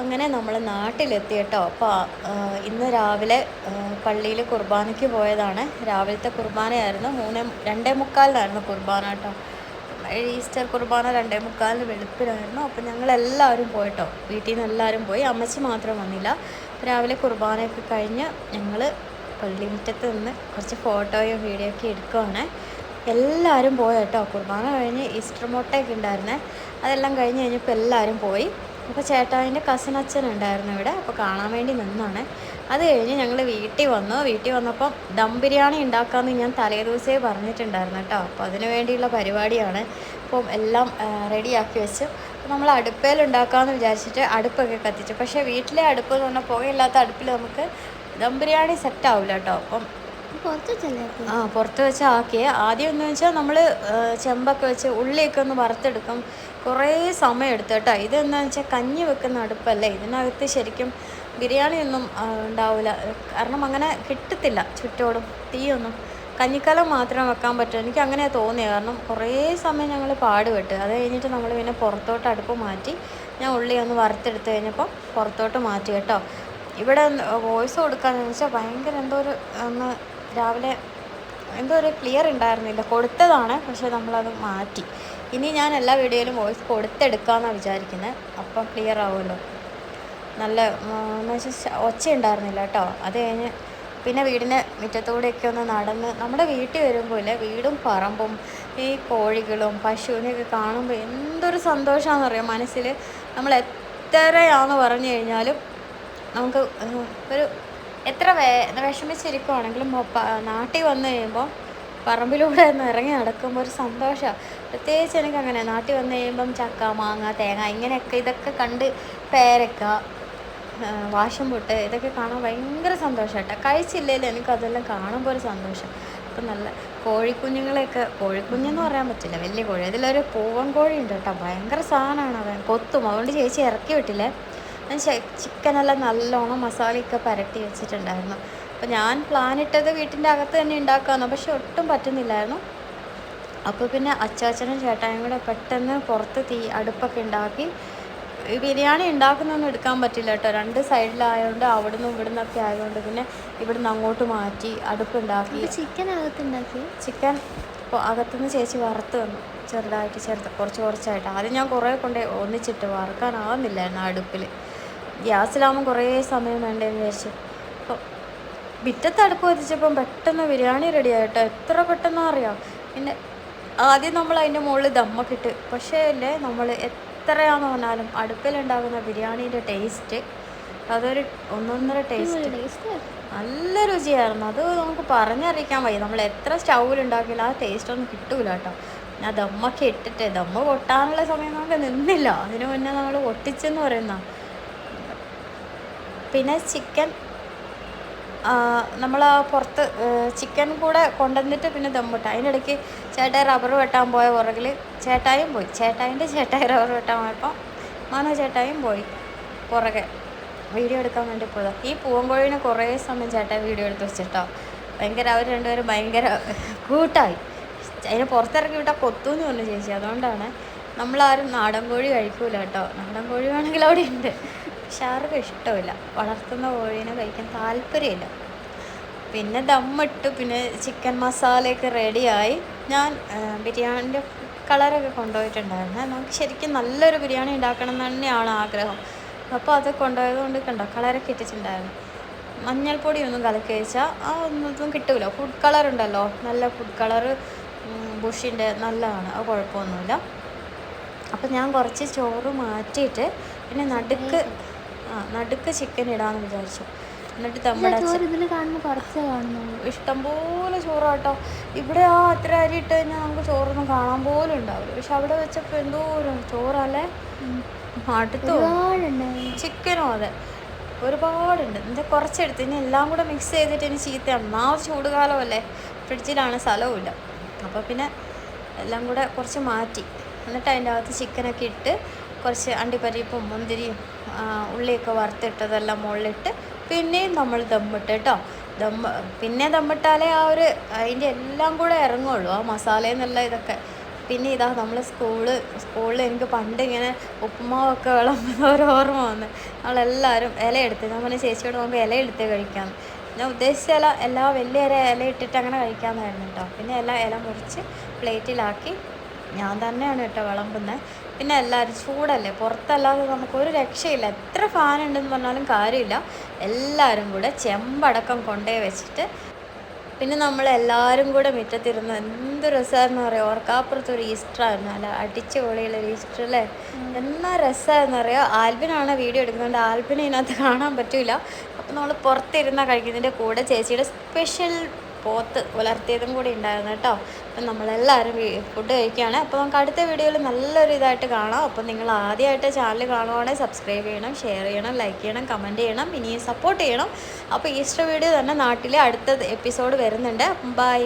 അങ്ങനെ നമ്മൾ നാട്ടിലെത്തി കേട്ടോ. അപ്പോൾ ഇന്ന് രാവിലെ പള്ളിയിൽ കുർബാനയ്ക്ക് പോയതാണ്. രാവിലത്തെ കുർബാനയായിരുന്നു. മൂന്ന് രണ്ടേ മുക്കാലിനായിരുന്നു കുർബാന കേട്ടോ. ഈസ്റ്റർ കുർബാന രണ്ടേ മുക്കാലിന് വെളുപ്പിനായിരുന്നു അപ്പോൾ ഞങ്ങൾ എല്ലാവരും പോയിട്ടോ വീട്ടിൽ നിന്ന് എല്ലാവരും പോയി. അമ്മച്ചി മാത്രം വന്നില്ല. രാവിലെ കുർബാനയൊക്കെ കഴിഞ്ഞ് ഞങ്ങൾ പള്ളിമുറ്റത്ത് നിന്ന് കുറച്ച് ഫോട്ടോയും വീഡിയോ ഒക്കെ എടുക്കുവാണ്. എല്ലാവരും പോയി കേട്ടോ. കുർബാന കഴിഞ്ഞ് ഈസ്റ്റർ മുട്ടയൊക്കെ ഉണ്ടായിരുന്നേ. അതെല്ലാം കഴിഞ്ഞ് കഴിഞ്ഞപ്പോൾ എല്ലാവരും പോയി. അപ്പോൾ ചേട്ടാവിന്റെ കസിൻ അച്ഛൻ ഉണ്ടായിരുന്നു ഇവിടെ അപ്പോൾ കാണാൻ വേണ്ടി നിന്നാണ്. അത് കഴിഞ്ഞ് ഞങ്ങൾ വീട്ടിൽ വന്നു. വീട്ടിൽ വന്നപ്പോൾ ദം ബിരിയാണി ഉണ്ടാക്കാമെന്ന് ഞാൻ തലേ ദിവസമേ പറഞ്ഞിട്ടുണ്ടായിരുന്നു കേട്ടോ. അപ്പോൾ അതിനു വേണ്ടിയുള്ള പരിപാടിയാണ്. അപ്പം എല്ലാം റെഡിയാക്കി വെച്ചു. നമ്മൾ അടുപ്പേൽ ഉണ്ടാക്കാമെന്ന് വിചാരിച്ചിട്ട് അടുപ്പൊക്കെ കത്തിച്ചു. പക്ഷേ വീട്ടിലെ അടുപ്പ് എന്ന് പറഞ്ഞാൽ പുകയില്ലാത്ത അടുപ്പിൽ നമുക്ക് ദം ബിരിയാണി സെറ്റ് ആവില്ല കേട്ടോ. അപ്പം ആ പുറത്ത് വെച്ച് ആക്കിയേ. ആദ്യം എന്ന് വെച്ചാൽ നമ്മൾ ചെമ്പൊക്കെ വെച്ച് ഉള്ളിയൊക്കെ ഒന്ന് വറുത്തെടുക്കും. കുറേ സമയം എടുത്തു കേട്ടോ. ഇതെന്ന് വെച്ചാൽ കഞ്ഞി വെക്കുന്ന അടുപ്പല്ലേ. ഇതിനകത്ത് ശരിക്കും ബിരിയാണി ഒന്നും ഉണ്ടാവില്ല കാരണം അങ്ങനെ കിട്ടത്തില്ല ചുറ്റോടും. തീയൊന്നും. കഞ്ഞിക്കലം മാത്രം വെക്കാൻ പറ്റും. എനിക്ക് അങ്ങനെ തോന്നിയത് കാരണം കുറേ സമയം ഞങ്ങൾ പാടുപെട്ട് അത് കഴിഞ്ഞിട്ട് നമ്മൾ പിന്നെ പുറത്തോട്ട് അടുപ്പ് മാറ്റി ഞാൻ ഉള്ളി ഒന്ന് വറുത്തെടുത്ത് കഴിഞ്ഞപ്പോൾ പുറത്തോട്ട് മാറ്റി കേട്ടോ. ഇവിടെ വോയിസ് കൊടുക്കാന്ന് വെച്ചാൽ ഭയങ്കര എന്തോ ഒരു ഒന്ന് രാവിലെ എന്തോ ഒരു ക്ലിയർ ഉണ്ടായിരുന്നില്ല. കൊടുത്തതാണ് പക്ഷേ നമ്മളത് മാറ്റി. ഇനി ഞാൻ എല്ലാ വീഡിയോയിലും വോയിസ് കൊടുത്തെടുക്കാമെന്നാണ് വിചാരിക്കുന്നത് അപ്പം ക്ലിയർ ആവുമല്ലോ. നല്ല എന്ന് വെച്ചാൽ ഒച്ച ഉണ്ടായിരുന്നില്ല കേട്ടോ. അത് കഴിഞ്ഞ് പിന്നെ വീടിന്റെ മുറ്റത്തൂടെയൊക്കെ ഒന്ന് നടന്ന് നമ്മുടെ വീട്ടിൽ വരുമ്പോൾ ഇല്ലേ വീടും പറമ്പും ഈ കോഴികളും പശുവിനെയൊക്കെ കാണുമ്പോൾ എന്തൊരു സന്തോഷമാണെന്ന് അറിയാം? മനസ്സിൽ നമ്മൾ എത്രയാണെന്ന് പറഞ്ഞു കഴിഞ്ഞാലും നമുക്ക് ഒരു എത്ര വേ വിഷമിച്ചിരിക്കുവാണെങ്കിലും നാട്ടിൽ വന്നു കഴിയുമ്പോൾ പറമ്പിലൂടെ ഒന്ന് ഇറങ്ങി നടക്കുമ്പോൾ ഒരു സന്തോഷമാണ് പ്രത്യേകിച്ച് എനിക്ക് അങ്ങനെ നാട്ടിൽ വന്നു കഴിയുമ്പം ചക്ക മാങ്ങ തേങ്ങ ഇങ്ങനെയൊക്കെ ഇതൊക്കെ കണ്ട് പേരക്ക വാശം പൊട്ട് ഇതൊക്കെ കാണാൻ ഭയങ്കര സന്തോഷമായിട്ടാണ് കഴിച്ചില്ലെങ്കിൽ എനിക്കതെല്ലാം കാണുമ്പോൾ ഒരു സന്തോഷം. അപ്പം നല്ല കോഴിക്കുഞ്ഞുങ്ങളെയൊക്കെ കോഴിക്കുഞ്ഞെന്ന് പറയാൻ പറ്റില്ല വലിയ കോഴി. അതിലൊരു പൂവൻ കോഴി ഉണ്ട് കേട്ടോ. ഭയങ്കര സാധനമാണ് അവൻ കൊത്തും. അതുകൊണ്ട് ചേച്ചി ഇറക്കി വിട്ടില്ലേ? ഞാൻ ചിക്കനെല്ലാം നല്ലോണം മസാലയൊക്കെ പരട്ടി വെച്ചിട്ടുണ്ടായിരുന്നു. അപ്പോൾ ഞാൻ പ്ലാൻ ഇട്ടത് വീട്ടിന്റെ അകത്ത് തന്നെ ഉണ്ടാക്കാമെന്നു പക്ഷെ ഒട്ടും പറ്റുന്നില്ലായിരുന്നു. അപ്പോൾ പിന്നെ അച്ചാച്ചനും ചേട്ടായും കൂടെ പെട്ടെന്ന് പുറത്ത് തീ അടുപ്പൊക്കെ ഉണ്ടാക്കി ഈ ബിരിയാണി ഉണ്ടാക്കുന്നൊന്നും എടുക്കാൻ പറ്റില്ല കേട്ടോ. രണ്ട് സൈഡിലായതുകൊണ്ട് അവിടെ നിന്നും ഇവിടെ നിന്നൊക്കെ ആയതുകൊണ്ട് പിന്നെ ഇവിടുന്ന് അങ്ങോട്ട് മാറ്റി അടുപ്പുണ്ടാക്കി ചിക്കൻ അകത്തുണ്ടാക്കി ചിക്കൻ അകത്തുനിന്ന് ചേച്ചി വറുത്ത് വന്നു ചെറുതായിട്ട് ചെറുത് കുറച്ച് കുറച്ചായിട്ട്. ആദ്യം ഞാൻ കുറേ കൊണ്ടേ ഒന്നിച്ചിട്ട് വറുക്കാനാവുന്നില്ലായിരുന്നു അടുപ്പിൽ ഗ്യാസിലാകുമ്പോൾ കുറേ സമയം വേണ്ടതെന്ന് വിചാരിച്ചു. അപ്പോൾ മുറ്റത്ത് അടുപ്പ് കത്തിച്ചപ്പം പെട്ടെന്ന് ബിരിയാണി റെഡി ആയിട്ടോ? എത്ര പെട്ടെന്ന് അറിയാം? പിന്നെ ആദ്യം നമ്മൾ അതിന്റെ മുകളിൽ ദമ്മക്കിട്ട് പക്ഷേ അല്ലേ നമ്മൾ എത്രയാണെന്ന് പറഞ്ഞാലും അടുപ്പിലുണ്ടാകുന്ന ബിരിയാണീന്റെ ടേസ്റ്റ് അതൊരു ഒന്നൊന്നര ടേസ്റ്റ് നല്ല രുചിയായിരുന്നു. അത് നമുക്ക് പറഞ്ഞറിയിക്കാൻ വയ്യ. നമ്മൾ എത്ര സ്റ്റൗവിൽ ഉണ്ടാക്കിയാലും ആ ടേസ്റ്റ് ഒന്നും കിട്ടൂല കേട്ടോ. ഞാൻ ദമ്മൊക്കെ ഇട്ടിട്ട് ദമ്മ പൊട്ടാനുള്ള സമയം നമുക്ക് നിന്നില്ല. അതിന് മുന്നേ നമ്മൾ പൊട്ടിച്ചെന്ന് പറയുന്ന പിന്നെ ചിക്കൻ നമ്മൾ പുറത്ത് ചിക്കൻ കൂടെ കൊണ്ടുവന്നിട്ട് പിന്നെ ദമ്മിട്ട് അതിനിടയ്ക്ക് ചേട്ടായി റബ്ബർ വെട്ടാൻ പോയ പുറകിൽ ചേട്ടായും പോയി. ചേട്ടായിന്റെ ചേട്ടായി റബ്ബർ വെട്ടാൻ പോയപ്പോൾ മാന ചേട്ടായും പോയി പുറകെ. വീഡിയോ എടുക്കാൻ വേണ്ടി പോയതാണ് ഈ പൂവൻകോഴിനെ കുറേ സമയം ചേട്ടായി വീഡിയോ എടുത്ത് വെച്ചിട്ടോ. ഭയങ്കര അവർ രണ്ടുപേരും ഭയങ്കര കൂട്ടായി. അതിനെ പുറത്തിറക്കി വിട്ടാൽ കൊത്തുമെന്ന് പറഞ്ഞു ചേച്ചി. അതുകൊണ്ടാണ് നമ്മളാരും നാടൻ കോഴി കഴിക്കൂല കേട്ടോ. നാടൻ കോഴി വേണമെങ്കിൽ അവിടെ ഉണ്ട് പക്ഷെ ആർക്കും ഇഷ്ടമില്ല. വളർത്തുന്ന കോഴീനെ കഴിക്കാൻ താല്പര്യമില്ല. പിന്നെ ദമ്മിട്ട് പിന്നെ ചിക്കൻ മസാലയൊക്കെ റെഡിയായി. ഞാൻ ബിരിയാണിന്റെ കളറൊക്കെ കൊണ്ടുപോയിട്ടുണ്ടായിരുന്നു. നമുക്ക് ശരിക്കും നല്ലൊരു ബിരിയാണി ഉണ്ടാക്കണം എന്ന് തന്നെയാണ് ആഗ്രഹം. അപ്പോൾ അത് കൊണ്ടുപോയത് കൊണ്ട് കണ്ടോ കളറൊക്കെ ഇട്ടിട്ടുണ്ടായിരുന്നു. മഞ്ഞൾപ്പൊടി ഒന്നും കലക്കി വെച്ചാൽ ആ ഒന്നും കിട്ടില്ല ഫുഡ് കളർ ഉണ്ടല്ലോ നല്ല ഫുഡ് കളർ ബുഷിന്റെ നല്ലതാണ്. അത് കുഴപ്പമൊന്നുമില്ല. അപ്പം ഞാൻ കുറച്ച് ചോറ് മാറ്റിയിട്ട് പിന്നെ നടുക്ക് ആ നടുക്ക് ചിക്കൻ ഇടാമെന്ന് വിചാരിച്ചു. എന്നിട്ട് നമ്മുടെ ഇഷ്ടംപോലെ ചോറ് കേട്ടോ ഇവിടെ ആ അത്ര അരി ഇട്ട് കഴിഞ്ഞാൽ നമുക്ക് ചോറൊന്നും കാണാൻ പോലും ഉണ്ടാവില്ല. പക്ഷെ അവിടെ വെച്ചപ്പോൾ എന്തോരം ചോറല്ലേ? അടുത്തു ചിക്കനും അതെ. ഒരുപാടുണ്ട്. എന്താ കുറച്ചെടുത്ത്. ഇനി എല്ലാം കൂടെ മിക്സ് ചെയ്തിട്ട് ഇനി ചീത്തയാണ് ഒന്നാമത് ചൂടുകാലമല്ലേ? ഫ്രിഡ്ജിലാണ് സ്ഥലവുമില്ല അപ്പോൾ പിന്നെ എല്ലാം കൂടെ കുറച്ച് മാറ്റി. എന്നിട്ട് അതിന്റെ അകത്ത് ചിക്കനൊക്കെ ഇട്ട് കുറച്ച് അണ്ടിപ്പരിപ്പും മുന്തിരിയും ഉള്ളിയൊക്കെ വറുത്തിട്ടതെല്ലാം മുകളിലിട്ട് പിന്നെയും നമ്മൾ ദമ്മിട്ട് കേട്ടോ. ദമ്മ് പിന്നെ ദമ്മിട്ടാലേ ആ ഒരു അതിന്റെ എല്ലാം കൂടെ ഇറങ്ങുള്ളൂ ആ മസാലയിൽ നിന്നുള്ള ഇതൊക്കെ. പിന്നെ ഇതാ നമ്മൾ സ്കൂൾ സ്കൂളിൽ എനിക്ക് പണ്ട് ഇങ്ങനെ ഉപ്പുമാവൊക്കെ വിളമ്പുന്ന ഒരു ഓർമ്മ വന്ന് നമ്മളെല്ലാവരും ഇല എടുത്ത് ഞാൻ പറഞ്ഞ ചേച്ചിയോട് നമുക്ക് ഇല എടുത്ത് കഴിക്കാം. ഞാൻ ഉദ്ദേശിച്ച ഇല എല്ലാ വലിയ ഇല ഇല ഇട്ടിട്ട് അങ്ങനെ കഴിക്കാമെന്നായിരുന്നു കേട്ടോ. പിന്നെ എല്ലാ ഇല മുറിച്ച് പ്ലേറ്റിലാക്കി. ഞാൻ തന്നെയാണ് കേട്ടോ വിളമ്പുന്നത്. പിന്നെ എല്ലാവരും ചൂടല്ലേ? പുറത്തല്ലാതെ നമുക്ക് ഒരു രക്ഷയില്ല. എത്ര ഫാൻ ഉണ്ടെന്ന് പറഞ്ഞാലും കാര്യമില്ല. എല്ലാവരും കൂടെ ചെമ്പടക്കം കൊണ്ടേ വെച്ചിട്ട് പിന്നെ നമ്മൾ എല്ലാവരും കൂടെ മുറ്റത്തിരുന്ന് എന്ത് രസമായിരുന്നു അറിയാം? ഓർക്കാപ്പുറത്തൊരു ഈസ്റ്റർ ആയിരുന്നു. അല്ല അടിച്ച് പൊളിയുള്ള ഈസ്റ്റർ അല്ലേ? എന്നാ രസമായിരുന്നു അറിയാം? ആൽബിനാണ് വീഡിയോ എടുക്കുന്നത് ആൽബിനെ ഇതിനകത്ത് കാണാൻ പറ്റില്ല അപ്പോൾ നമ്മൾ പുറത്തിരുന്ന കഴിക്കുന്നതിന്റെ കൂടെ ചേച്ചിയുടെ സ്പെഷ്യൽ പോത്ത് പുലർത്തിയതും കൂടി ഉണ്ടായിരുന്നു കേട്ടോ. അപ്പം നമ്മളെല്ലാവരും ഫുഡ് കഴിക്കുകയാണ്. അപ്പോൾ നമുക്ക് അടുത്ത വീഡിയോയിൽ നല്ലൊരു ഇതായിട്ട് കാണാം. അപ്പോൾ നിങ്ങൾ ആദ്യമായിട്ട് ചാനൽ കാണുവാണെങ്കിൽ സബ്സ്ക്രൈബ് ചെയ്യണം ഷെയർ ചെയ്യണം ലൈക്ക് ചെയ്യണം കമന്റ് ചെയ്യണം ഇനിയും സപ്പോർട്ട് ചെയ്യണം. അപ്പോൾ ഈസ്റ്റർ വീഡിയോ തന്നെ നാട്ടിലെ അടുത്ത എപ്പിസോഡ് വരുന്നുണ്ട്. ബൈ